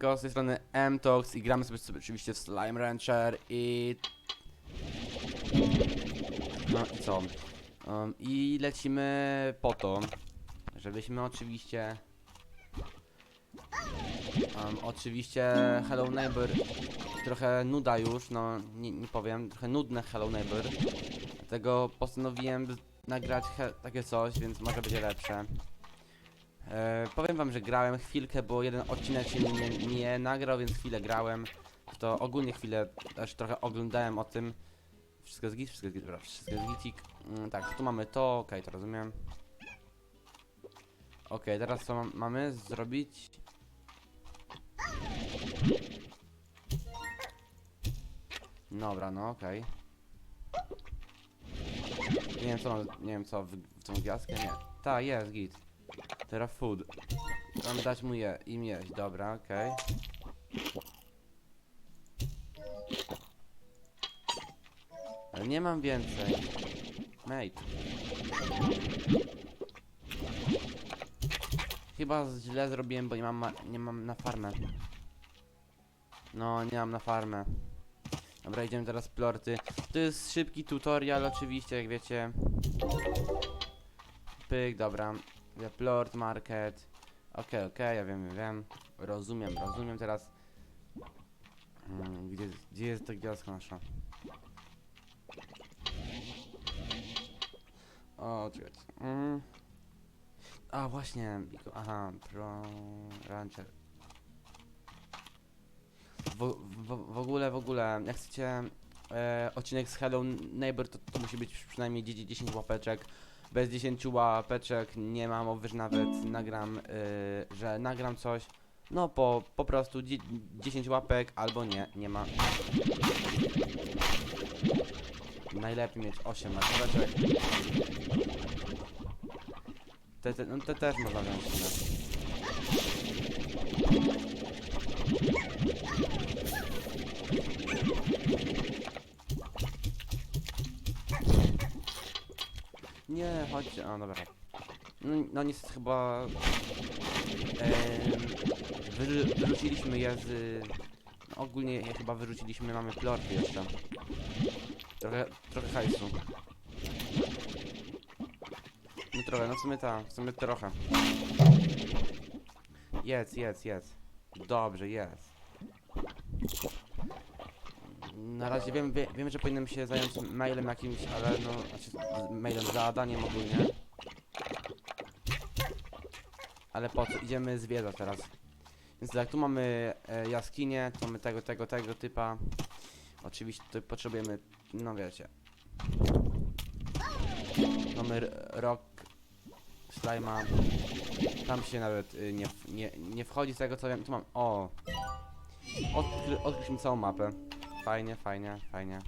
Siemanko, z tej strony MTOX i gramy sobie, sobie oczywiście w Slime Rancher i... No i co? Um, I lecimy po to, żebyśmy oczywiście... Um, oczywiście Hello Neighbor trochę nuda już, no nie, nie powiem, trochę nudne Hello Neighbor. Dlatego postanowiłem nagrać takie coś, więc może będzie lepsze. E, powiem wam, że grałem chwilkę, bo jeden odcinek się nie, nie nagrał, więc chwilę grałem. To ogólnie chwilę też trochę oglądałem o tym. Wszystko jest git, wszystko jest git, dobra, wszystko jest gitik. Mm, tak, tu mamy to, okej, to rozumiem. Okej, teraz co mam, mamy zrobić? Dobra, no okej. Nie wiem co mam, nie wiem co, w, w tą gwiazdkę? Nie. Ta, jest git. Teraz food. Mam dać mu je, im jeść, dobra, okej. Ale nie mam więcej. Mate. Chyba źle zrobiłem, bo nie mam, ma- nie mam na farmę. No, nie mam na farmę. Dobra, idziemy teraz plorty. To jest szybki tutorial oczywiście, jak wiecie. Pyk, dobra. Ja Plort Market. Okej, okej, ja wiem, wiem. Rozumiem, rozumiem teraz. Hmm, gdzie, gdzie jest ta gwiazdka nasza? O, czekajcie. Mm. A, właśnie. Aha, Pro Rancher. W, w, w ogóle, w ogóle, jak chcecie e, odcinek z Hello Neighbor, to, to musi być przynajmniej 10 10 łapeczek bez 10 łapeczek nie ma mowy, że nawet nagram, y, że nagram coś. No po, po prostu dzie- 10 łapek albo nie, nie ma. Najlepiej mieć 8 łapeczek. Te, te, no te też można wziąć. w sumie. Nie, chodźcie, a dobra. No, no niestety chyba... Em, wyrzuciliśmy je z... No, ogólnie je chyba wyrzuciliśmy, mamy plorty jeszcze. Trochę, trochę hajsu. No trochę, no w sumie ta, w sumie trochę. Jedz, jedz, jedz. Dobrze, jest. Na razie wiem, wie, wiem, że powinienem się zająć mailem jakimś, ale no, znaczy mailem zadaniem ogólnie. Ale po co? Idziemy zwiedzać teraz. Więc tak, tu mamy e, jaskinię, tu mamy tego, tego, tego typa. Oczywiście tutaj potrzebujemy, no wiecie. Mamy rock slima. Tam się nawet y, nie, nie, nie wchodzi z tego co wiem. Tu mam, o! Odkry, odkryliśmy całą mapę. Fajnie, fajnie, fajnie.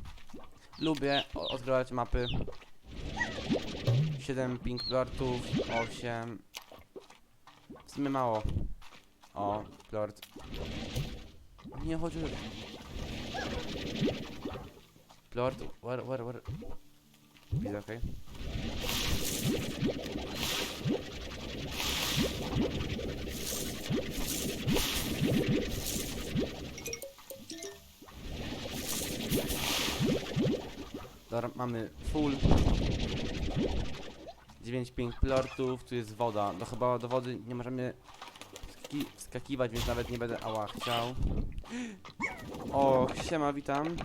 Lubię o- odkrywać mapy. 7 pink lortów, 8. W sumie mało. O, lord. Nie chodzi. Lord, where, where, where? Widzę, okej. Dobra, mamy full. 9 pink plortów, tu jest woda. No chyba do wody nie możemy wski- wskakiwać, więc nawet nie będę ała chciał. O, siema, witam.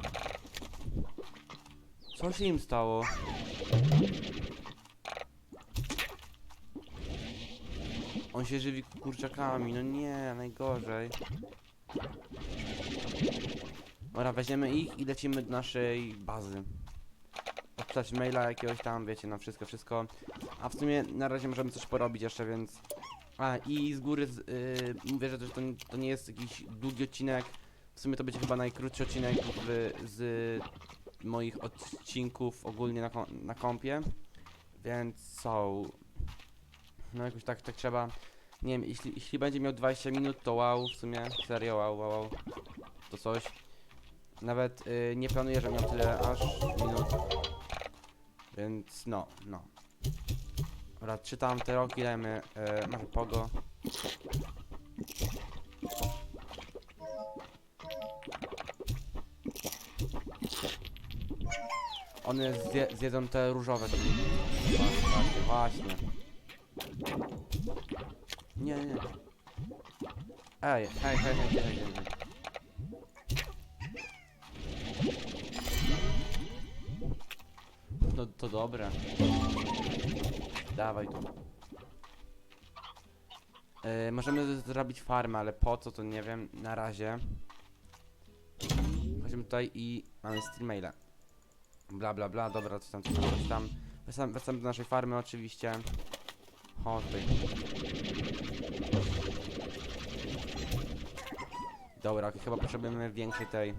Co się im stało? On się żywi kurczakami, no nie, najgorzej. Dobra, weźmiemy ich i lecimy do naszej bazy. Odczytać maila jakiegoś tam, wiecie, na wszystko, wszystko. A w sumie na razie możemy coś porobić jeszcze, więc... A, i z góry z, yy, mówię, że to, to, nie jest jakiś długi odcinek. W sumie to będzie chyba najkrótszy odcinek w, z moich odcinków ogólnie na, na kompie. Więc co? No jakoś tak, tak trzeba. Nie wiem, jeśli, jeśli będzie miał 20 minut, to wow, w sumie, serio, wow, wow, wow. To coś. Nawet y, nie planuję, że miał tyle aż minut. Więc no, no. Dobra, czytam te roki, dajmy e, może pogo. One zje zjedzą te różowe. Właśnie, właśnie. Nie, nie. Ej, hej, hej, hej, hej, hej. hej. Dobre. Dawaj tu. E, możemy zrobić farmę, ale po co to nie wiem. Na razie. Chodźmy tutaj i mamy streamaila. Bla bla bla, dobra, coś tam, coś tam, coś tam. Do naszej farmy oczywiście. Chodź tutaj. Dobra, okej, chyba potrzebujemy większej tej.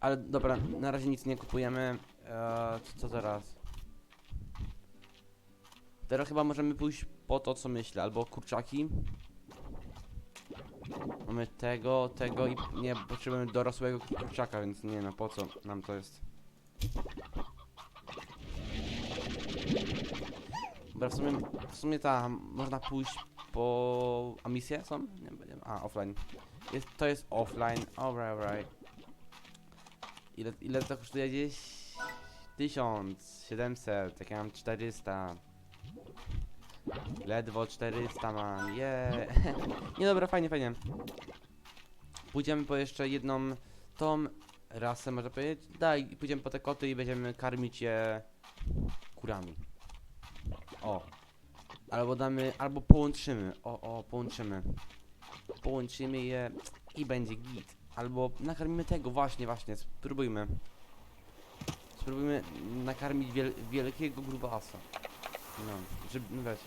Ale dobra, na razie nic nie kupujemy. Eee, co teraz? Teraz chyba możemy pójść po to, co myślę, albo kurczaki. Mamy tego, tego i nie potrzebujemy dorosłego kurczaka, więc nie no, po co nam to jest? Dobra, w sumie, w sumie ta, można pójść po... A misje są? Nie, nie, a, offline. Jest, to jest offline, alright, alright. Ile, ile to kosztuje gdzieś? 1700, jak ja mam 400. Ledwo 400 mam, yeah. Nie dobra, fajnie, fajnie. Pójdziemy po jeszcze jedną tą rasę, można powiedzieć. Daj, pójdziemy po te koty i będziemy karmić je kurami. O. Albo damy, albo połączymy. O, o, połączymy. Połączymy je i będzie git. Albo nakarmimy tego, właśnie, właśnie, spróbujmy. Spróbujmy nakarmić wiel wielkiego grubasa. No, żeby, no wiecie.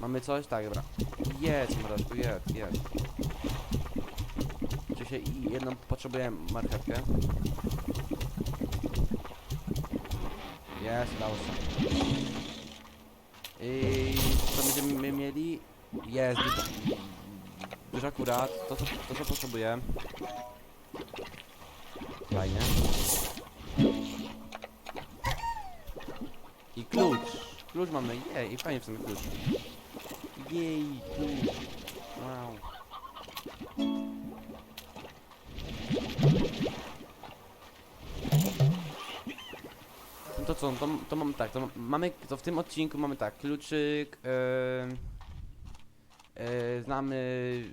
Mamy coś? Tak, dobra. Jedz, mroczku, jedz, jedz. Czy się jedną potrzebuję marchewkę? Jest, udało się. I co będziemy mieli? Jest, dużo, dużo akurat, to co, to co potrzebuję. Fajnie. I klucz. Klucz mamy, jej, i fajnie w sumie klucz. Jej, klucz. Wow. No to co, to, to mam tak, to ma- mamy, to w tym odcinku mamy tak, kluczyk, yy, yy, znamy,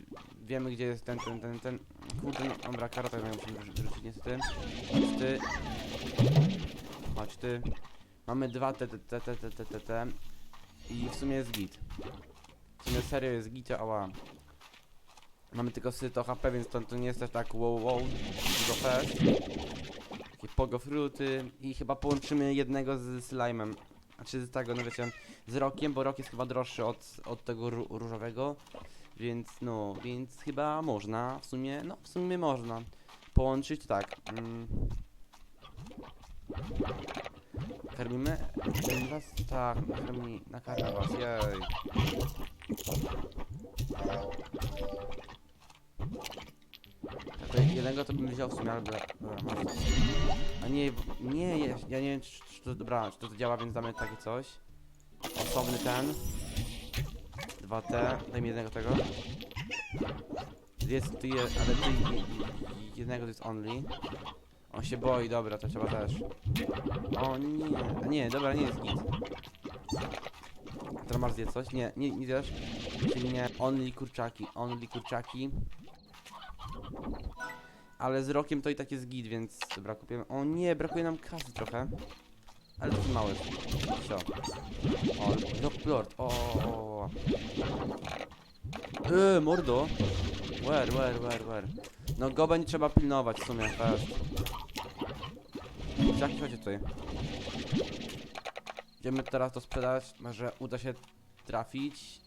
wiemy gdzie jest ten, ten, ten, ten, kurde, no, dobra, kartę musimy wrzu- wrzucić niestety, chodź ty, chodź ty, mamy dwa te, te, te, te, te, te, te, te i w sumie jest git, w sumie serio jest git, ała, mamy tylko syto HP, więc to, to nie jest też tak wow wow, dużo fest, takie pogo fruty i chyba połączymy jednego z slime'em. Znaczy z tego, no wiecie, z rokiem, bo rok jest chyba droższy od, od tego ró- różowego. Więc no, więc chyba można, w sumie, no w sumie można połączyć tak. Mm. Karmimy? Karmimy was? Tak, nakarmi, nakarmię was, jej. To jednego to bym wziął w sumie, ale dobra, dobra. A nie, nie, ja nie wiem czy, czy to, dobra, czy to działa, więc damy takie coś. Osobny ten. 2T, daj mi jednego tego. Jest, jest, ale ty jednego to jest only. On się boi, dobra, to trzeba też. O nie, a nie, dobra, nie jest git. Teraz masz zjedz coś? Nie, nie, nie zjesz? Czyli nie, only kurczaki, only kurczaki. Ale z rokiem to i tak jest git, więc dobra, kupimy. O nie, brakuje nam kasy trochę. Ale taki mały. Co? O, Rock Lord, o. Eee, mordo. Where, where, where, where? No go będzie trzeba pilnować w sumie, fast. Jaki chodzi tutaj? Idziemy teraz to sprzedać, może uda się trafić.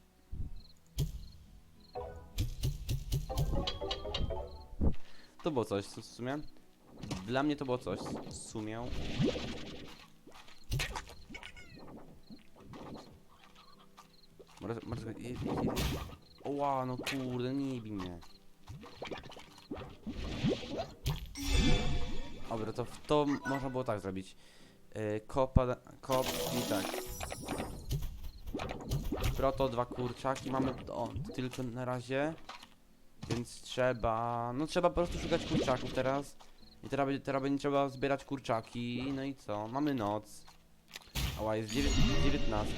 To było coś w sumie. Dla mnie to było coś w sumie. Może, może, je- je- je- Oła, no kurde, nie bij mnie. Dobra, to, to można było tak zrobić. Yy, kopa, kop i tak. Proto, dwa kurczaki, mamy o, tylko na razie. Więc trzeba, no trzeba po prostu szukać kurczaków teraz. I teraz, teraz będzie trzeba zbierać kurczaki, no i co? Mamy noc. Ała, jest dziewię- 19.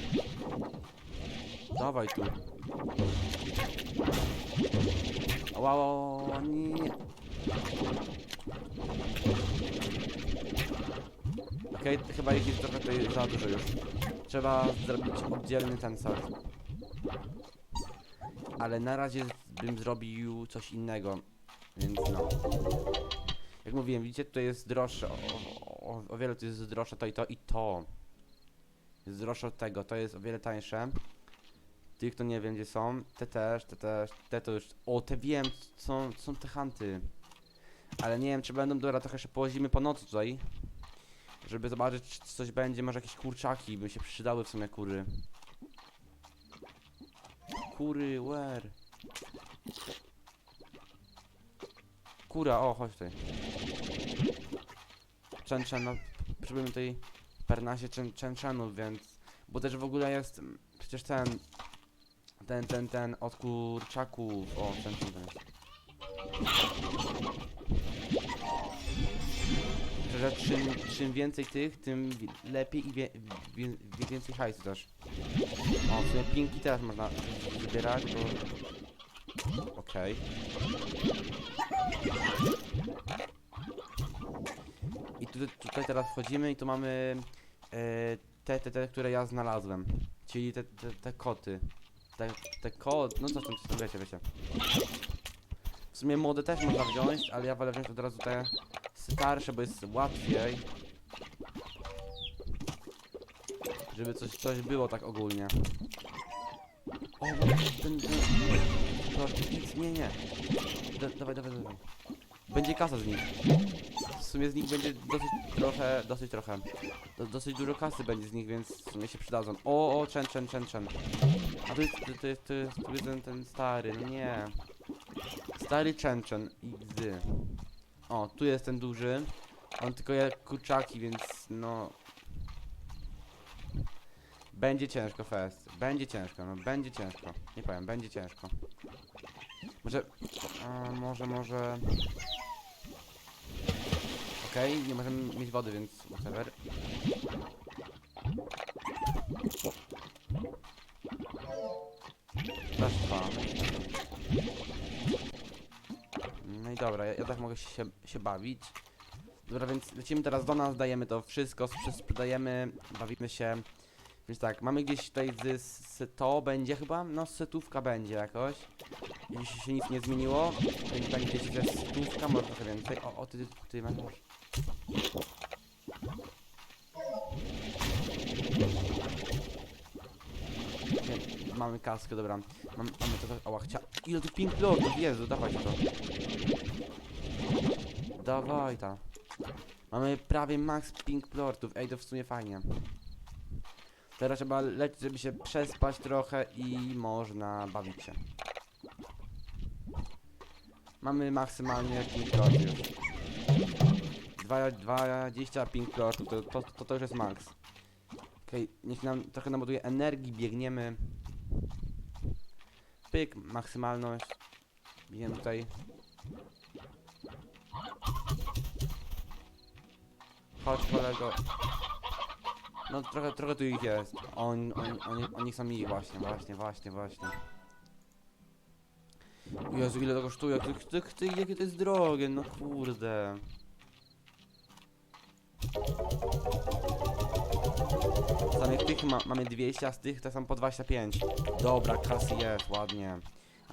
Dawaj tu. Ała, ała, ała, nie. To chyba ich jest trochę tutaj za dużo już. Trzeba zrobić oddzielny ten sort. Ale na razie bym zrobił coś innego. Więc no. Jak mówiłem, widzicie, tutaj jest droższe. O, o, o wiele tu jest droższe to i to i to. Jest droższe od tego, to jest o wiele tańsze. Tych to nie wiem gdzie są. Te też, te też, te to już. O, te wiem, są, są te hanty. Ale nie wiem, czy będą dobra, trochę jeszcze połazimy po nocy tutaj. Żeby zobaczyć, czy coś będzie, może jakieś kurczaki by się przydały w sumie kury. Kury, where? Kura, o, chodź tutaj. Czen, czen, no, potrzebujemy tutaj parnasie czen, czen, czenów, więc... Bo też w ogóle jest mm, przecież ten... Ten, ten, ten od kurczaków. O, ten, ten, Że czym, czym więcej tych, tym lepiej i wie, wie, więcej hajsu też. O, w sumie pinki teraz można wybierać, bo... Okej. I tu, tutaj teraz wchodzimy i tu mamy e, te, te, te, które ja znalazłem. Czyli te, te, te koty. Te, te kot, no co tam, co tam wiecie, wiecie. W sumie młode też można wziąć, ale ja wolę wziąć od razu te starsze, bo jest łatwiej. Żeby coś, coś było tak ogólnie. O, bo ten, ten, proszę, nic, nie, nie. Da, dawaj, dawaj, dawaj. Będzie kasa z nich. W sumie z nich będzie dosyć trochę, dosyć trochę. Do, dosyć dużo kasy będzie z nich, więc w sumie się przydadzą. O, o, czen, czen, czen, czen. A tu jest, to jest, to jest, tu jest ten, ten stary, no nie. Stary czen, czen, XD. O, tu jest ten duży. On tylko jak kurczaki, więc no... Będzie ciężko fest. Będzie ciężko, no będzie ciężko. Nie powiem, będzie ciężko. Może... A, może, może... Okej, nie możemy mieć wody, więc whatever. Też dwa. No i dobra, ja, ja tak mogę się, się bawić. Dobra, więc lecimy teraz do nas, dajemy to wszystko, sprzed- sprzedajemy, bawimy się. Więc tak, mamy gdzieś tutaj z, z to będzie chyba, no setówka będzie jakoś. Jeśli się nic nie zmieniło, będzie gdzieś też setówka, może trochę więcej. O, o ty, ty, ty masz. Mamy kaskę, dobra. Mam, mamy to, to, ała, chcia... Ile tu pink lordów, Jezu, dawaj to. Dawaj ta. Mamy prawie max pink plortów, ej to w sumie fajnie. Teraz trzeba lecieć, żeby się przespać trochę i można bawić się. Mamy maksymalnie pink plortów już. Dwa- 20 pink plortów, to, to, to, to już jest max. Okej, niech nam trochę nabuduje energii, biegniemy. Pyk, maksymalność. Biegniemy tutaj. Chodź kolego. No trochę, trochę tu ich jest. On, on, oni, oni są ich właśnie, właśnie, właśnie, właśnie. Jezu, ile to kosztuje? Ty, ty, ty, jakie to jest drogie, no kurde. Samych tych ma, mamy 200, a z tych to są po 25. Dobra, kasy jest, ładnie.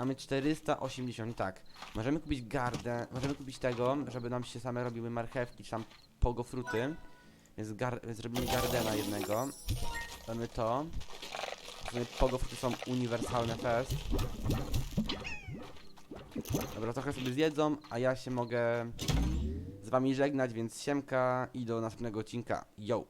Mamy 480, tak. Możemy kupić gardę, możemy kupić tego, żeby nam się same robiły marchewki, czy tam pogofruty. Więc, gar, więc gardena jednego. Mamy to. Pogofruty są uniwersalne fest. Dobra, trochę sobie zjedzą, a ja się mogę z wami żegnać, więc siemka i do następnego odcinka. Yo!